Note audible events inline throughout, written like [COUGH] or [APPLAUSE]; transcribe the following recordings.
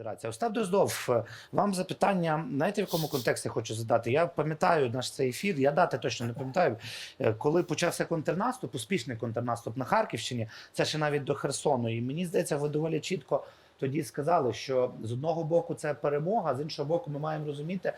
Федерація. Остап Дроздов, е, вам запитання, знаєте, в якому контексті хочу задати? Я пам'ятаю наш цей ефір, я дати точно не пам'ятаю. Е, Коли почався контрнаступ, успішний контрнаступ на Харківщині, це ще навіть до Херсону. І мені здається, ви доволі чітко тоді сказали, що з одного боку це перемога, з іншого боку, ми маємо розуміти,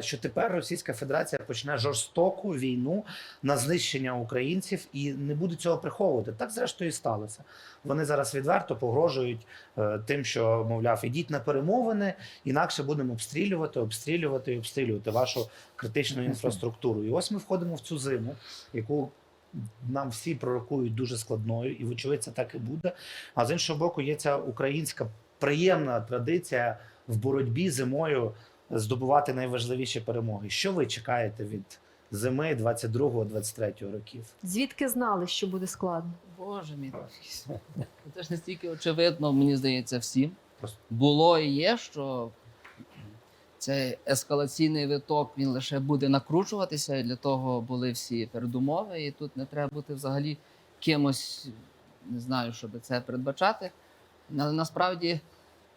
що тепер Російська Федерація почне жорстоку війну на знищення українців і не буде цього приховувати. Так зрештою і сталося. Вони зараз відверто погрожують е, тим, що мовляв, ідіть на перемовини, інакше будемо обстрілювати, обстрілювати і обстрілювати вашу критичну інфраструктуру. І ось ми входимо в цю зиму, яку нам всі пророкують дуже складною, і вочевидь це так і буде. А з іншого боку, є ця українська приємна традиція в боротьбі зимою здобувати найважливіші перемоги. Що ви чекаєте від зими 22-23 років? Звідки знали, що буде складно? Боже мій. Це ж настільки очевидно, мені здається, всім. Просто- Було і є, що цей ескалаційний виток він лише буде накручуватися, і для того були всі передумови. І тут не треба бути взагалі кимось, не знаю, щоб це передбачати. Але насправді,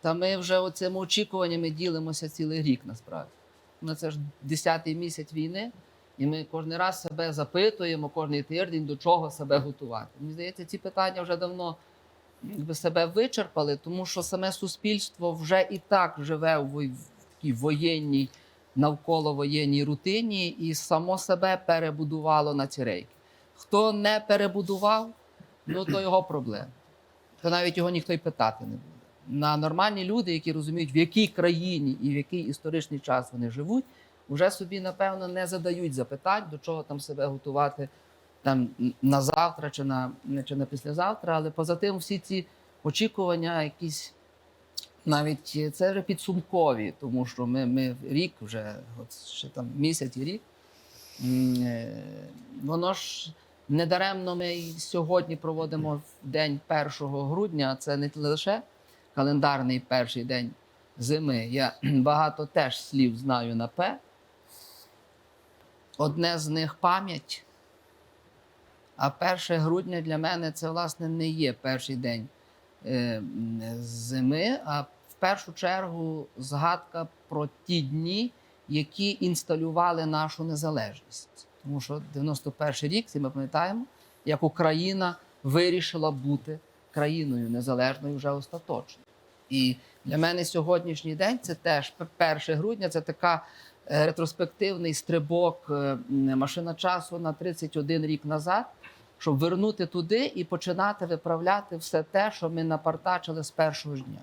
та ми вже оцими очікуваннями ділимося цілий рік, насправді. Ну, це ж 10-й місяць війни. І ми кожен раз себе запитуємо, кожний тиждень до чого себе готувати. Мені здається, ці питання вже давно якби, себе вичерпали, тому що саме суспільство вже і так живе в такій воєнній, навколо воєнній рутині і само себе перебудувало на ці рейки. Хто не перебудував, ну то його проблема. То навіть його ніхто й питати не буде. На нормальні люди, які розуміють, в якій країні і в який історичний час вони живуть, вже собі, напевно, не задають запитань, до чого там себе готувати там на завтра чи на, чи на післязавтра. Але поза тим, всі ці очікування, якісь навіть це вже підсумкові, тому що ми, ми рік вже, от ще там місяць і рік. е, Воно ж недаремно ми сьогодні проводимо день 1 грудня. Це не лише календарний перший день зими. Я [CLEARS THROAT] багато теж слів знаю на П. Одне з них пам'ять. А 1 грудня для мене це, власне, не є перший день е, зими, а в першу чергу згадка про ті дні, які інсталювали нашу незалежність. Тому що 91 рік, всі ми пам'ятаємо, як Україна вирішила бути країною незалежною вже остаточно. І для мене сьогоднішній день це теж 1 грудня, це така е, ретроспективний стрибок е, машина часу на 31 рік назад, щоб вернути туди і починати виправляти все те, що ми напартачили з першого ж дня.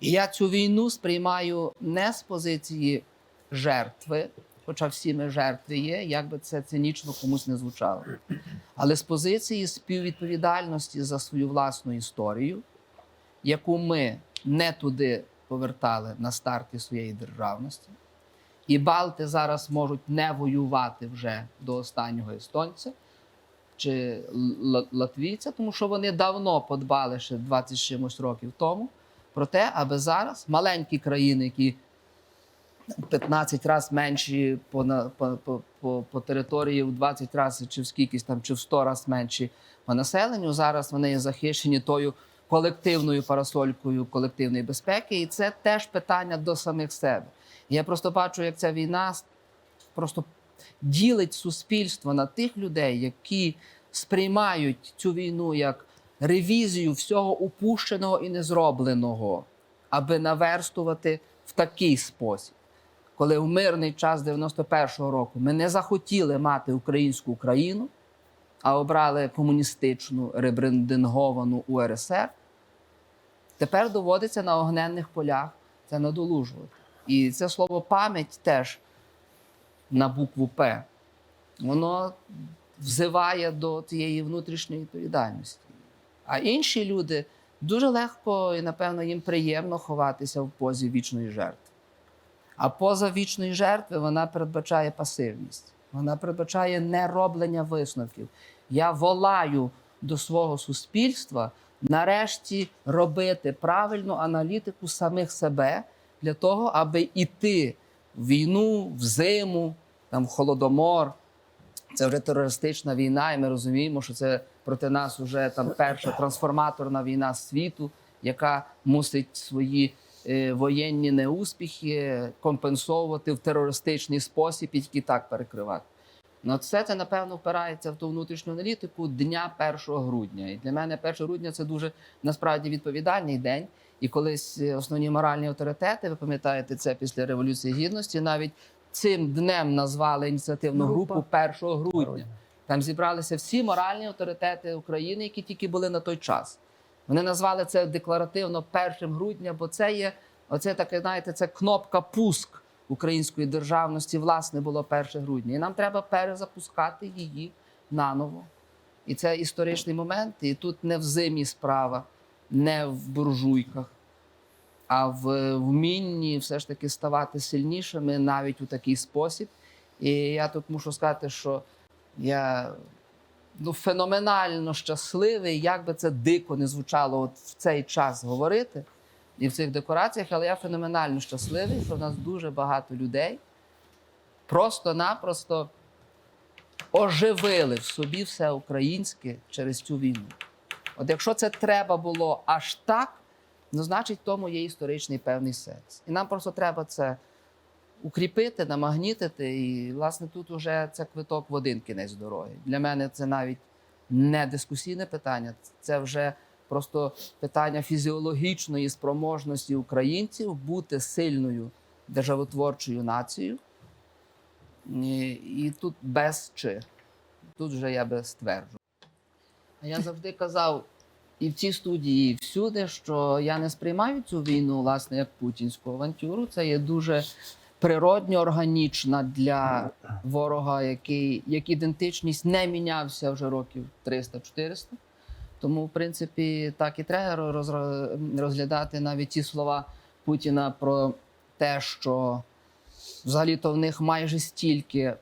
І я цю війну сприймаю не з позиції жертви, хоча всі ми жертви є, як би це цинічно комусь не звучало, але з позиції співвідповідальності за свою власну історію, яку ми не туди повертали на старті своєї державності. І Балти зараз можуть не воювати вже до останнього естонця чи латвійця, тому що вони давно подбали ще 20 чимось років тому про те, аби зараз маленькі країни, які 15 разів менші по, по, по, по, території, в 20 разів чи в скількись там, чи в 100 разів менші по населенню, зараз вони захищені тою колективною парасолькою колективної безпеки, і це теж питання до самих себе. Я просто бачу, як ця війна просто ділить суспільство на тих людей, які сприймають цю війну як ревізію всього упущеного і незробленого, аби наверстувати в такий спосіб. Коли в мирний час 91-го року ми не захотіли мати українську Україну, а обрали комуністичну ребрендинговану УРСР, тепер доводиться на огненних полях це надолужувати. І це слово пам'ять теж на букву П, воно взиває до цієї внутрішньої відповідальності. А інші люди дуже легко і, напевно, їм приємно ховатися в позі вічної жертви. А поза вічної жертви вона передбачає пасивність, вона передбачає нероблення висновків. Я волаю до свого суспільства нарешті робити правильну аналітику самих себе для того, аби йти в війну, в зиму, там, в холодомор. Це вже терористична війна, і ми розуміємо, що це проти нас вже там перша трансформаторна війна світу, яка мусить свої воєнні неуспіхи компенсовувати в терористичний спосіб і тільки так перекривати. Ну, все це, напевно, впирається в ту внутрішню аналітику дня 1 грудня. І для мене 1 грудня це дуже насправді відповідальний день. І колись е, основні моральні авторитети, ви пам'ятаєте це після Революції Гідності, навіть цим днем назвали ініціативну групу 1 грудня. Там зібралися всі моральні авторитети України, які тільки були на той час. Вони назвали це декларативно 1 грудня, бо це є оце таке, знаєте, це кнопка пуск української державності, власне, було 1 грудня. І нам треба перезапускати її наново. І це історичний момент. І тут не в зимі справа, не в буржуйках, а в вмінні все ж таки ставати сильнішими навіть у такий спосіб. І я тут мушу сказати, що я ну, феноменально щасливий, як би це дико не звучало от в цей час говорити і в цих декораціях, але я феноменально щасливий, що в нас дуже багато людей просто-напросто оживили в собі все українське через цю війну. От якщо це треба було аж так, ну значить тому є історичний певний сенс. І нам просто треба це укріпити, намагнітити. І, власне, тут вже це квиток в один кінець дороги. Для мене це навіть не дискусійне питання, це вже просто питання фізіологічної спроможності українців бути сильною державотворчою нацією. І, і тут без чи. Тут вже я би стверджу. А я завжди казав і в цій студії, і всюди, що я не сприймаю цю війну, власне, як путінську авантюру. Це є дуже природньо органічна для ворога, який як ідентичність не мінявся вже років 300-400. Тому, в принципі, так і треба розглядати навіть ті слова Путіна про те, що взагалі-то в них майже стільки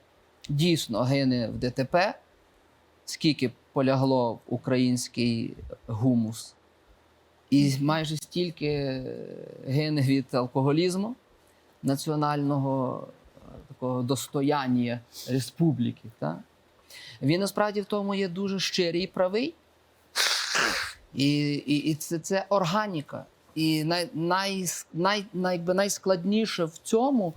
дійсно гине в ДТП, скільки полягло в український гумус, і майже стільки гине від алкоголізму національного е, такого достояння республіки. Так? Він насправді в тому є дуже щирий і правий. І, і, і це, це органіка. І най, най, най, най, найскладніше в цьому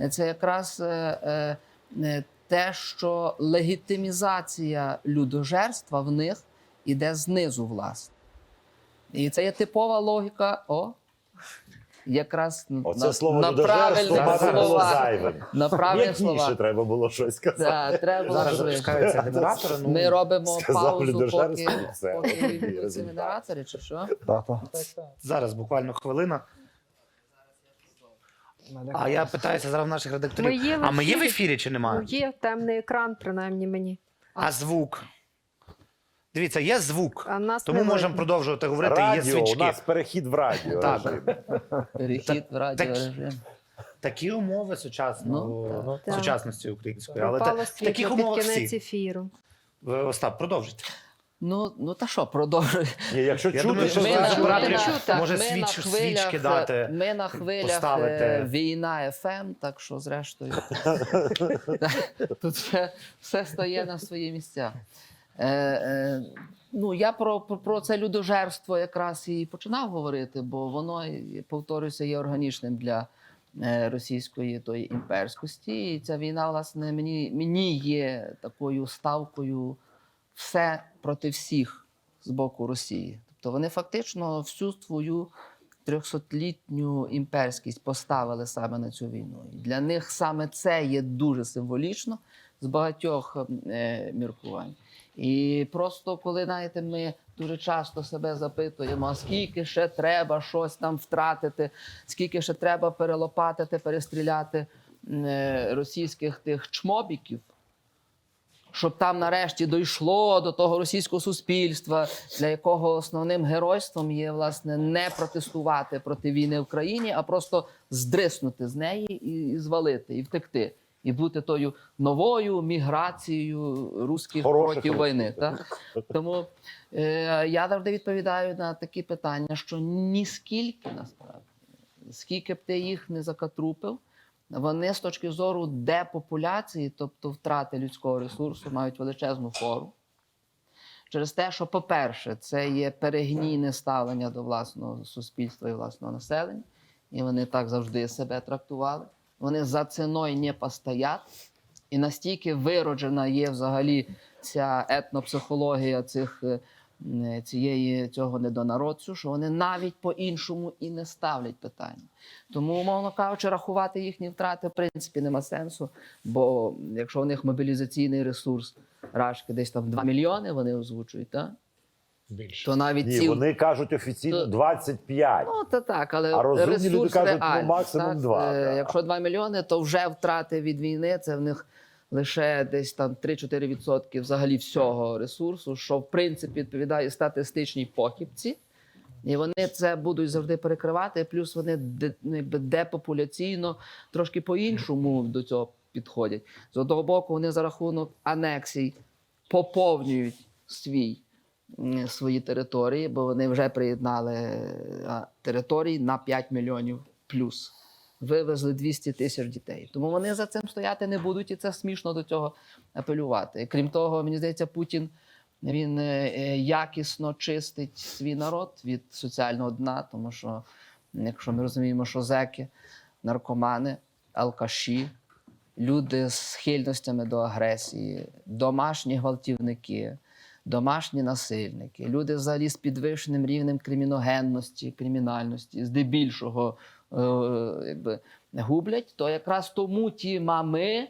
е, це якраз е, е, е, те, що легітимізація людожерства в них іде знизу, власне. І це є типова логіка. О, якраз Оце на, слово на правильних мати було словах. зайвим. На правильних словах. треба було щось сказати. Да, треба було Зараз запускаються генератори. Ну, Ми робимо сказав паузу, поки, все. поки результат. генератори, чи що? Зараз буквально хвилина. А я питаюся зараз в наших редакторів. Ми є в а ми є в ефірі? чи Ну, немає? є темний екран, принаймні мені. А звук. Дивіться, є звук. Нас Тому не можемо видно. продовжувати говорити. є Радіо, у нас перехід в радіо. Так. режим. Перехід в радіорежим. Такі умови сучасного, Ну, так. Так. сучасності української. Але Пропало та, в світло таких під умовах кінець всі. ефіру. Ви, Остап, продовжуйте. Ну, ну та що, продовжуй. Ні, якщо Я чути, думаю, що Ми зараз ми на- може ми свіч- на хвилях, свічки дати, Ми на хвилях поставити. е, війна ФМ, так що зрештою. [LAUGHS] [LAUGHS] Тут все, все стає на свої місця. Е, е, ну, я про, про, про це людожерство якраз і починав говорити, бо воно, і, повторюся, є органічним для е, російської тої імперськості. І ця війна, власне, мені, мені є такою ставкою все проти всіх з боку Росії. Тобто вони фактично всю свою трьохсотлітню імперськість поставили саме на цю війну. І для них саме це є дуже символічно з багатьох е, міркувань. І просто коли знаєте, ми дуже часто себе запитуємо, скільки ще треба щось там втратити, скільки ще треба перелопатити, перестріляти е, російських тих чмобіків, щоб там нарешті дійшло до того російського суспільства, для якого основним геройством є власне не протестувати проти війни в країні, а просто здриснути з неї і звалити, і втекти, і бути тою новою міграцією русських Хороших проти війни. Так? [LAUGHS] Тому е, я завжди відповідаю на такі питання, що ніскільки насправді, скільки б ти їх не закатрупив, вони з точки зору депопуляції, тобто втрати людського ресурсу, мають величезну фору. Через те, що, по-перше, це є перегнійне ставлення до власного суспільства і власного населення. і вони так завжди себе трактували. Вони за ціною не постоять. І настільки вироджена є взагалі ця етнопсихологія цих, е, цієї, цього недонародцю, що вони навіть по-іншому і не ставлять питання. Тому, умовно кажучи, рахувати їхні втрати в принципі нема сенсу. Бо якщо у них мобілізаційний ресурс рашки десь там 2 мільйони, вони озвучують, так? Більше. то навіть Ні, ці вони кажуть офіційно То- 25. Ну, то так, але А розумні ресурс люди кажуть, ну, максимум так? два, Е. Якщо 2 мільйони, то вже втрати від війни це в них лише десь там 3-4% взагалі всього ресурсу, що в принципі відповідає статистичній похибці. І вони це будуть завжди перекривати. Плюс вони де- ну, депопуляційно трошки по-іншому до цього підходять. З одного боку, вони за рахунок анексій поповнюють свій свої території, бо вони вже приєднали території на 5 мільйонів плюс. Вивезли 200 тисяч дітей. Тому вони за цим стояти не будуть, і це смішно до цього апелювати. Крім того, мені здається, Путін він е, е, якісно чистить свій народ від соціального дна, тому що якщо ми розуміємо, що зеки, наркомани, алкаші, люди з схильностями до агресії, домашні гвалтівники, домашні насильники, люди взагалі з підвищеним рівнем криміногенності, кримінальності, здебільшого е, якби, гублять, то якраз тому ті мами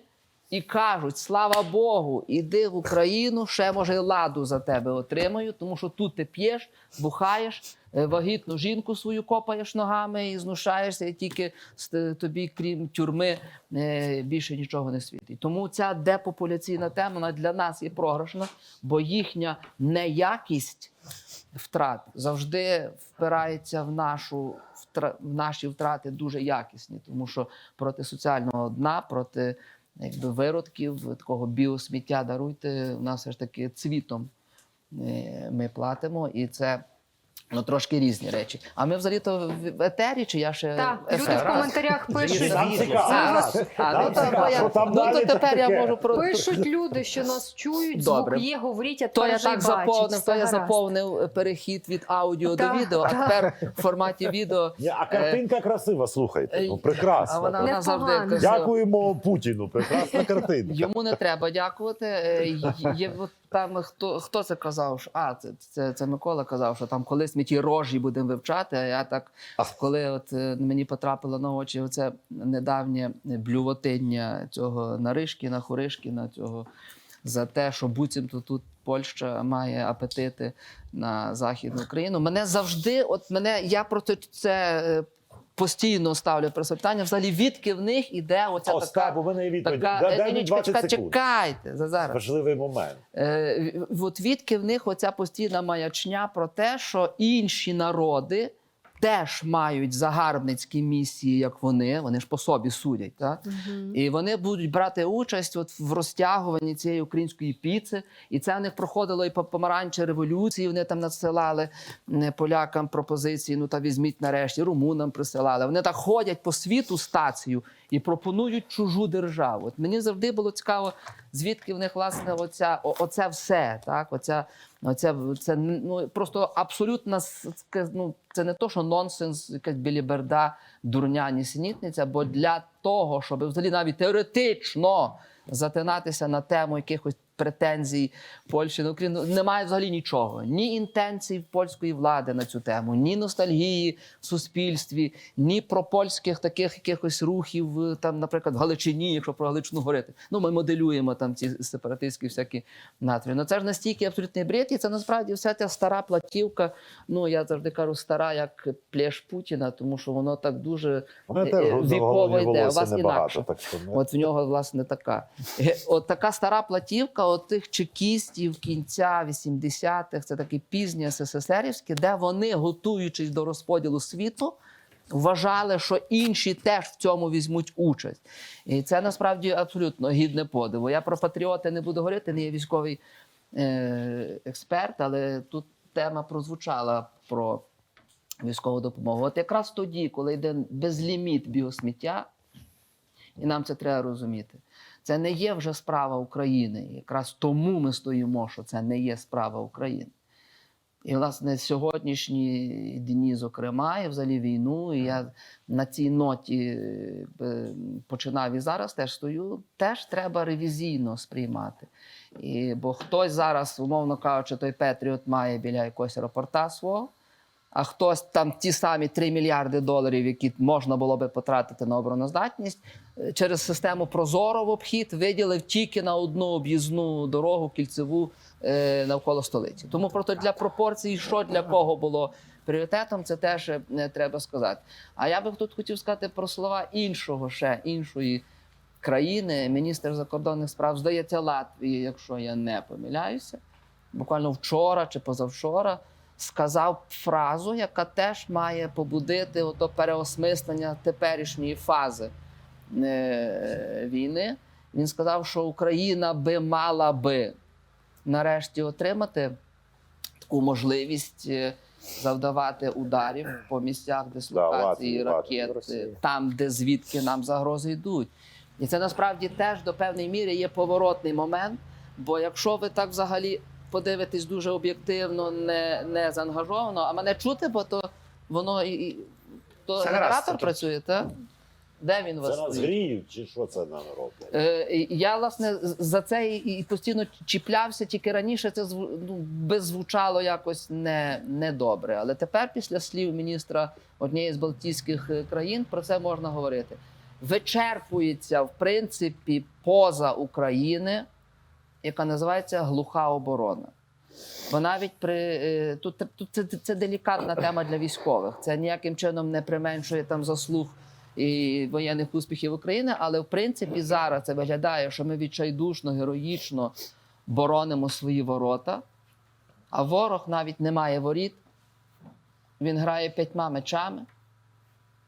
і кажуть: слава Богу, іди в Україну, ще може ладу за тебе отримаю, тому що тут ти п'єш, бухаєш, вагітну жінку свою копаєш ногами і знушаєшся, і тільки тобі, крім тюрми, е, більше нічого не світить. Тому ця депопуляційна тема вона для нас є програшна, бо їхня неякість втрат завжди впирається в нашу в наші втрати дуже якісні, тому що проти соціального дна, проти якби виродків, такого біосміття даруйте. У нас все ж таки цвітом е, ми платимо, і це ну, трошки різні речі. А ми взагалі-то в етері, чи я ще Так, люди в коментарях пишуть. А, ну, то, цікаво, я- там ну, далі тепер я таке? можу про Пишуть люди, що нас чують, Добре. звук є, говоріть, а то я так заповнив, то я заповнив е, перехід від аудіо Так, до відео, а так. тепер в форматі відео. Ні, а картинка красива, слухайте. Ну, е, прекрасна. Вона, вона завжди погано. красива. Дякуємо Путіну. Прекрасна картинка. Йому не треба дякувати. Е, Є от там хто хто це казав? Що а це, це, це Микола казав, що там колись ми ті рожі будемо вивчати. А я так, коли от е, мені потрапило на очі, оце недавнє блювотиння цього Наришкіна, Хуришкіна, цього за те, що буцімто тут Польща має апетити на західну Україну. Мене завжди, от мене я проти це. Постійно ставлю питання, взагалі, відки в них іде оця О, така у мене є відповідь. Така, Дай- мені 20 чекай, секунд. чекайте за зараз. Важливий момент. Е, от відки в них оця постійна маячня про те, що інші народи теж мають загарбницькі місії, як вони. Вони ж по собі судять. Так? Мгм. І вони будуть брати участь от в розтягуванні цієї української піци. І це в них проходило і по помаранчі революції. Вони там надсилали полякам пропозиції. Ну та візьміть нарешті, румунам присилали. Вони так ходять по світу стацію і пропонують чужу державу. От мені завжди було цікаво, звідки в них власне оця, оце все. Так, оця, оця це ну просто абсолютно ну, це не то, що нонсенс, якась біліберда, дурня, нісенітниця, бо для того, щоб взагалі навіть теоретично затинатися на тему якихось претензій Польщі на Україну, немає взагалі нічого. Ні інтенцій польської влади на цю тему, ні ностальгії в суспільстві, ні пропольських таких якихось рухів, е, там, наприклад, в Галичині, якщо про Галичину говорити. Ну, ми моделюємо там ці сепаратистські всякі натрії. Ну це ж настільки абсолютний бред, і це насправді вся ця стара платівка. Ну я завжди кажу, стара як плеш Путіна, тому що воно так дуже е, е, віково йде. У вас інакше. так що От в нього, власне, така. От така стара платівка, от тих чекістів кінця 80-х, це такі пізні СССРівські, де вони, готуючись до розподілу світу, вважали, що інші теж в цьому візьмуть участь. І це насправді абсолютно гідне подиву. Я про патріоти не буду говорити, не є військовий е, експерт, але тут тема прозвучала про військову допомогу. От якраз тоді, коли йде безліміт біосміття, і нам це треба розуміти. Це не є вже справа України. Якраз тому ми стоїмо, що це не є справа України. І, власне, сьогоднішні дні, зокрема, і взагалі війну, і я на цій ноті е, починав і зараз теж стою, теж треба ревізійно сприймати. І, бо хтось зараз, умовно кажучи, той Петріот має біля якогось аеропорта свого, а хтось там ті самі 3 мільярди доларів, які можна було би потратити на обороноздатність, через систему Прозоро в обхід виділив тільки на одну об'їзну дорогу кільцеву е, навколо столиці. Тому просто для пропорцій, що для кого було пріоритетом, це теж е, треба сказати. А я би тут хотів сказати про слова іншого ще іншої країни, міністр закордонних справ, здається, Латвії, якщо я не помиляюся, буквально вчора чи позавчора сказав фразу, яка теж має побудити ото переосмислення теперішньої фази війни. Він сказав, що Україна би мала би нарешті отримати таку можливість е, завдавати ударів по місцях дислокації Латвії, ракет, Росії. е, там, де звідки нам загрози йдуть. І це насправді теж до певної міри є поворотний момент. Бо якщо ви так взагалі подивитесь дуже об'єктивно, не, не заангажовано, а мене чути, бо то воно і, і то генератор працює, так? Де він вас? Це нас гріють, чи що це нам роблять? Е, я власне за це і постійно чіплявся, тільки раніше це ну, би звучало якось не, не добре. Але тепер, після слів міністра однієї з Балтійських е, країн, про це можна говорити. Вичерпується в принципі поза України, яка називається глуха оборона. Бо навіть при е, тут, тут це, це делікатна тема для військових. Це ніяким чином не применшує там заслуг і воєнних успіхів України, але в принципі зараз це виглядає, що ми відчайдушно, героїчно боронимо свої ворота, а ворог навіть не має воріт. Він грає п'ятьма мечами,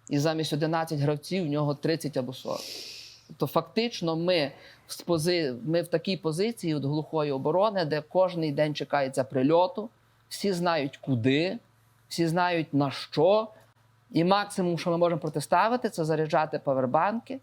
і замість 11 гравців в нього 30 або 40. Тобто, фактично, ми в, пози... ми в такій позиції от глухої оборони, де кожен день чекається прильоту, всі знають куди, всі знають на що. І максимум, що ми можемо протиставити, це заряджати павербанки,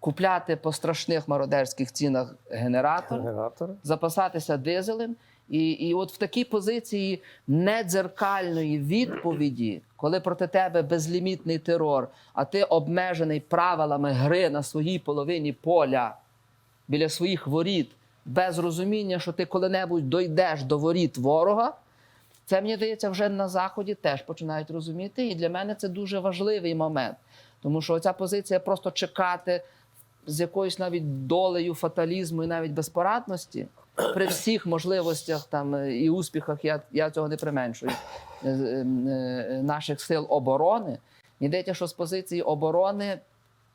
купляти по страшних мародерських цінах генератори, Генератори. запасатися дизелем. І, і от в такій позиції недзеркальної відповіді, коли проти тебе безлімітний терор, а ти обмежений правилами гри на своїй половині поля біля своїх воріт, без розуміння, що ти коли-небудь дойдеш до воріт ворога. Це мені здається, вже на заході теж починають розуміти. І для мене це дуже важливий момент, тому що ця позиція просто чекати з якоюсь навіть долею фаталізму і навіть безпорадності. При всіх можливостях там е, і успіхах я, я цього не применшую е, е, наших сил оборони. Мені здається, що з позиції оборони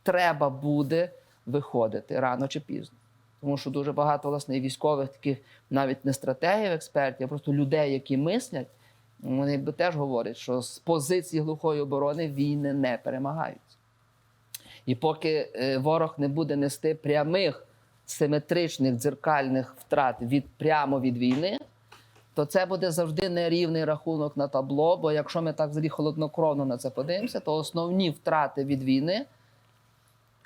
треба буде виходити рано чи пізно. Тому що дуже багато власне і військових таких навіть не стратегів, експертів, а просто людей, які мислять, вони якби теж говорять, що з позиції глухої оборони війни не перемагаються. І поки е, ворог не буде нести прямих симетричних дзеркальних втрат від прямо від війни, то це буде завжди нерівний рахунок на табло. Бо якщо ми так взагалі холоднокровно на це подивимося, то основні втрати від війни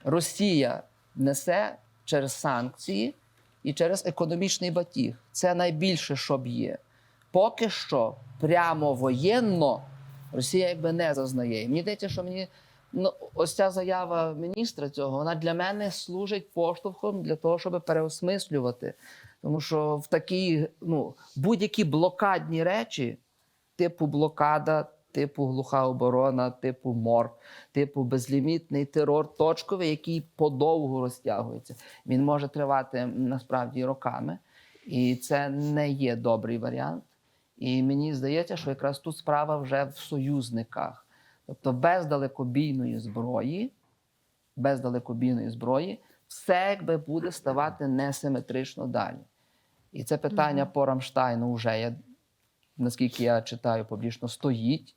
Росія несе через санкції і через економічний батіг. Це найбільше, що б є. Поки що, прямо воєнно Росія якби не зазнає. Мені здається, що мені ну, ось ця заява міністра цього, вона для мене служить поштовхом для того, щоб переосмислювати. Тому що в такі ну, будь-які блокадні речі, типу блокада, типу глуха оборона, типу мор, типу безлімітний терор точковий, який подовго розтягується. Він може тривати насправді роками, і це не є добрий варіант. І мені здається, що якраз тут справа вже в союзниках. Тобто без далекобійної зброї, без далекобійної зброї, все якби буде ставати несиметрично далі. І це питання по Рамштайну вже, я, наскільки я читаю публічно, стоїть.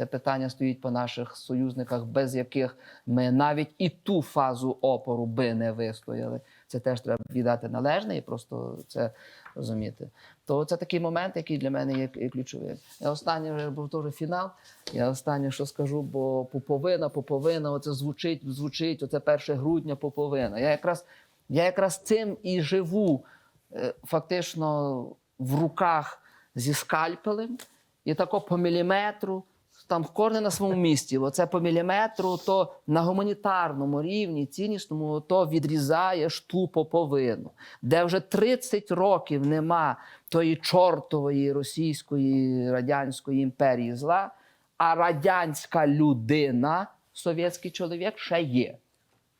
Це питання стоїть по наших союзниках, без яких ми навіть і ту фазу опору би не вистояли. Це теж треба віддати належне і просто це розуміти. То це такий момент, який для мене є ключовим. Я останнє вже був теж фінал. Я останнє, що скажу, бо поповина, поповина, оце звучить, звучить, оце 1 грудня поповина. Я якраз, я якраз цим і живу е, фактично в руках зі скальпелем, і тако по міліметру, там кожен на своєму місці. Оце по міліметру, то на гуманітарному рівні, ціннісному, то відрізає штупо повину, де вже 30 років нема тої чортової російської радянської імперії зла, а радянська людина, совєтський чоловік, ще є.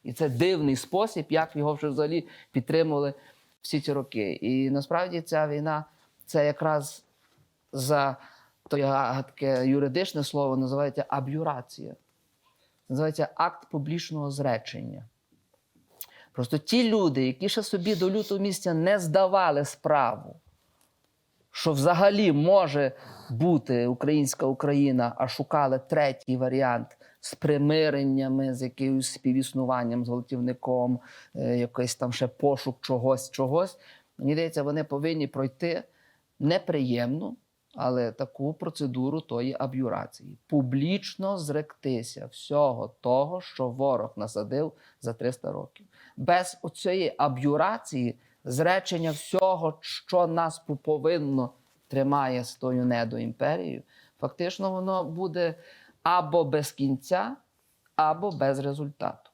І це дивний спосіб, як його вже взагалі підтримували всі ці роки. І насправді ця війна це якраз за то я таке юридичне слово називається аб'юрація. Називається акт публічного зречення. Просто ті люди, які ще собі до лютого місяця не здавали справу, що взагалі може бути українська Україна, а шукали третій варіант з примиреннями, з якимось співіснуванням з голотівником, е, якийсь там ще пошук чогось, чогось. Мені здається, вони повинні пройти неприємну, але таку процедуру тої аб'юрації. Публічно зректися всього того, що ворог насадив за 300 років. Без оцієї аб'юрації, зречення всього, що нас повинно тримає з тою недоімперією, фактично воно буде або без кінця, або без результату.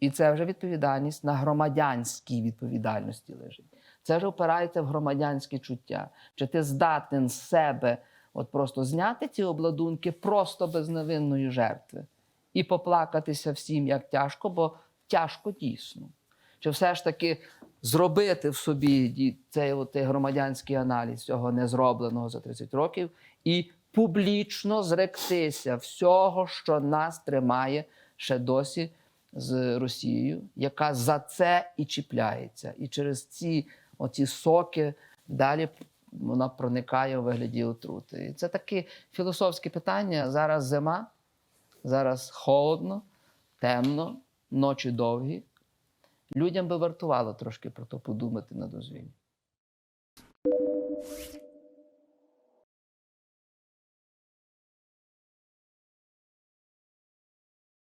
І це вже відповідальність на громадянській відповідальності лежить. Це вже опирається в громадянське чуття. Чи ти здатен з себе от просто зняти ці обладунки просто без невинної жертви і поплакатися всім, як тяжко, бо тяжко дійсно. Чи все ж таки зробити в собі цей от, громадянський аналіз цього незробленого за 30 років і публічно зректися всього, що нас тримає ще досі з Росією, яка за це і чіпляється. І через ці оці соки далі вона проникає у вигляді отрути. І це таке філософське питання. Зараз зима, зараз холодно, темно, ночі довгі. Людям би вартувало трошки про то подумати на дозвілі.